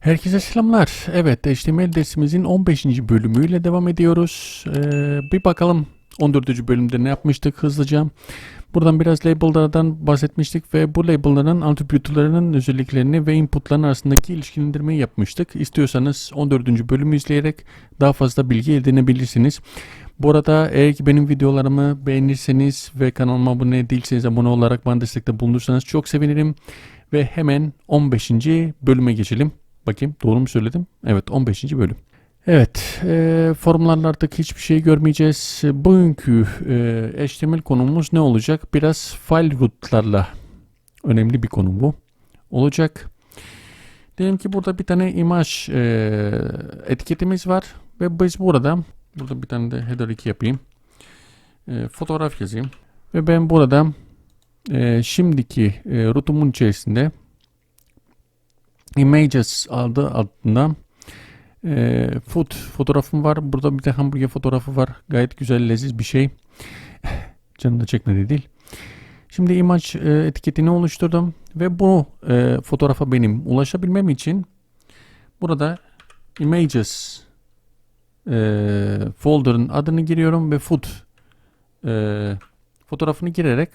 Herkese selamlar. Evet, HTML dersimizin 15. bölümüyle devam ediyoruz. Ee, bir bakalım 14. bölümde ne yapmıştık hızlıca. Buradan biraz label'lardan bahsetmiştik ve bu label'ların attribütlerinin özelliklerini ve inputların arasındaki ilişkilendirmeyi yapmıştık. İstiyorsanız 14. bölümü izleyerek daha fazla bilgi edinebilirsiniz. Bu arada eğer ki benim videolarımı beğenirseniz ve kanalıma abone değilseniz abone olarak bana destekte bulunursanız çok sevinirim. Ve hemen 15. bölüme geçelim. Bakayım doğru mu söyledim? Evet 15. bölüm. Evet e, forumlarla artık hiçbir şey görmeyeceğiz. Bugünkü e, HTML konumuz ne olacak? Biraz file rootlarla önemli bir konu bu. Olacak. Diyelim ki burada bir tane imaj e, etiketimiz var. Ve biz burada burada bir tane de header 2 yapayım. E, fotoğraf yazayım. Ve ben burada e, şimdiki e, rootumun içerisinde Images adı altında e, food fotoğrafım var. Burada bir de hamburger fotoğrafı var. Gayet güzel, leziz bir şey. Canını çekmedi değil. Şimdi imaj e, etiketini oluşturdum ve bu e, fotoğrafa benim ulaşabilmem için burada images e, folder'ın adını giriyorum ve food e, fotoğrafını girerek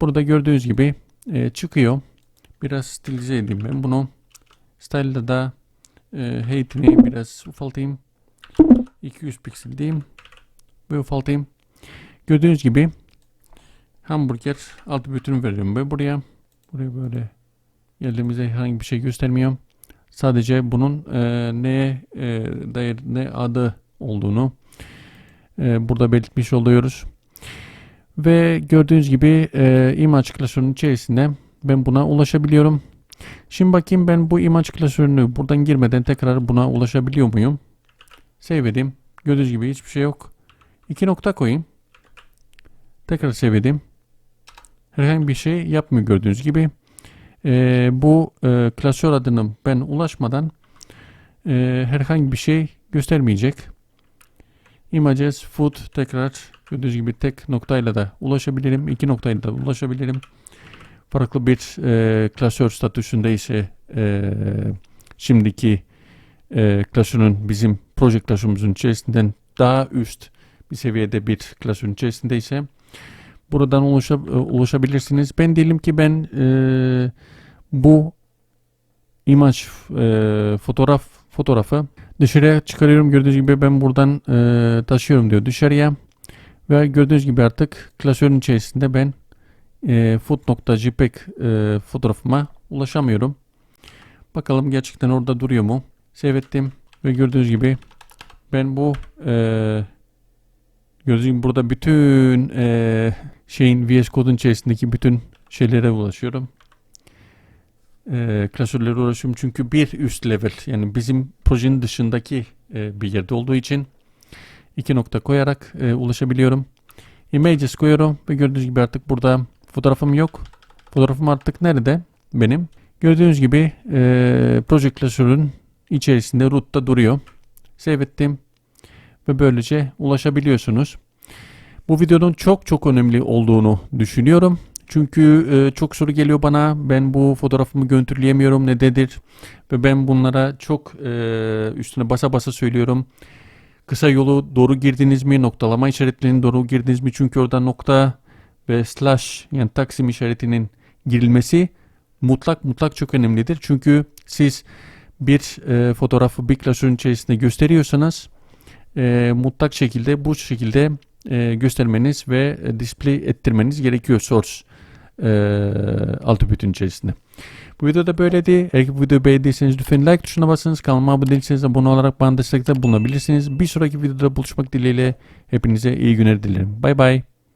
burada gördüğünüz gibi e, çıkıyor. Biraz stilize edeyim ben bunu. Style'da da e, height'ini biraz ufaltayım. 200 piksel diyeyim. Ve ufaltayım. Gördüğünüz gibi hamburger altı bütünü veriyorum ben buraya. Buraya böyle geldiğimizde herhangi bir şey göstermiyor. Sadece bunun e, neye e, dair ne adı olduğunu e, burada belirtmiş oluyoruz. Ve gördüğünüz gibi e, image klasörünün içerisinde ben buna ulaşabiliyorum. Şimdi bakayım ben bu imaj klasörünü buradan girmeden tekrar buna ulaşabiliyor muyum? Save edeyim. Gördüğünüz gibi hiçbir şey yok. İki nokta koyayım. Tekrar save edeyim. Herhangi bir şey yapmıyor gördüğünüz gibi. Ee, bu e, klasör adını ben ulaşmadan e, herhangi bir şey göstermeyecek. Images, food tekrar gördüğünüz gibi tek noktayla da ulaşabilirim. iki noktayla da ulaşabilirim farklı bir e, klasör statüsünde ise e, şimdiki e, klasörün bizim proje klasörümüzün içerisinden daha üst bir seviyede bir klasörün içerisinde ise buradan ulaşa, e, ulaşabilirsiniz. Ben diyelim ki ben e, bu imaj e, fotoğraf fotoğrafı dışarıya çıkarıyorum. Gördüğünüz gibi ben buradan e, taşıyorum diyor dışarıya. Ve gördüğünüz gibi artık klasörün içerisinde ben e, food.jpeg e, fotoğrafıma ulaşamıyorum. Bakalım gerçekten orada duruyor mu? Save ettim ve gördüğünüz gibi ben bu e, gibi burada bütün e, şeyin VS Code'un içerisindeki bütün şeylere ulaşıyorum. E, klasörlere ulaşıyorum çünkü bir üst level yani bizim projenin dışındaki e, bir yerde olduğu için iki nokta koyarak e, ulaşabiliyorum. Images koyuyorum ve gördüğünüz gibi artık burada Fotoğrafım yok. Fotoğrafım artık nerede? Benim. Gördüğünüz gibi e, proje klasörün içerisinde root'ta duruyor. Save ettim. Ve böylece ulaşabiliyorsunuz. Bu videonun çok çok önemli olduğunu düşünüyorum. Çünkü e, çok soru geliyor bana. Ben bu fotoğrafımı görüntüleyemiyorum. Nededir? Ve ben bunlara çok e, üstüne basa basa söylüyorum. Kısa yolu doğru girdiniz mi? Noktalama işaretlerini doğru girdiniz mi? Çünkü orada nokta ve slash yani taksim işaretinin girilmesi mutlak mutlak çok önemlidir. Çünkü siz bir e, fotoğrafı bir klasörün içerisinde gösteriyorsanız e, mutlak şekilde bu şekilde e, göstermeniz ve display ettirmeniz gerekiyor source e, altı bütün içerisinde. Bu videoda böyleydi. Eğer bu videoyu beğendiyseniz lütfen like tuşuna basınız. Kanalıma abone değilseniz abone olarak bana destekte bulunabilirsiniz. Bir sonraki videoda buluşmak dileğiyle hepinize iyi günler dilerim. Bay bay.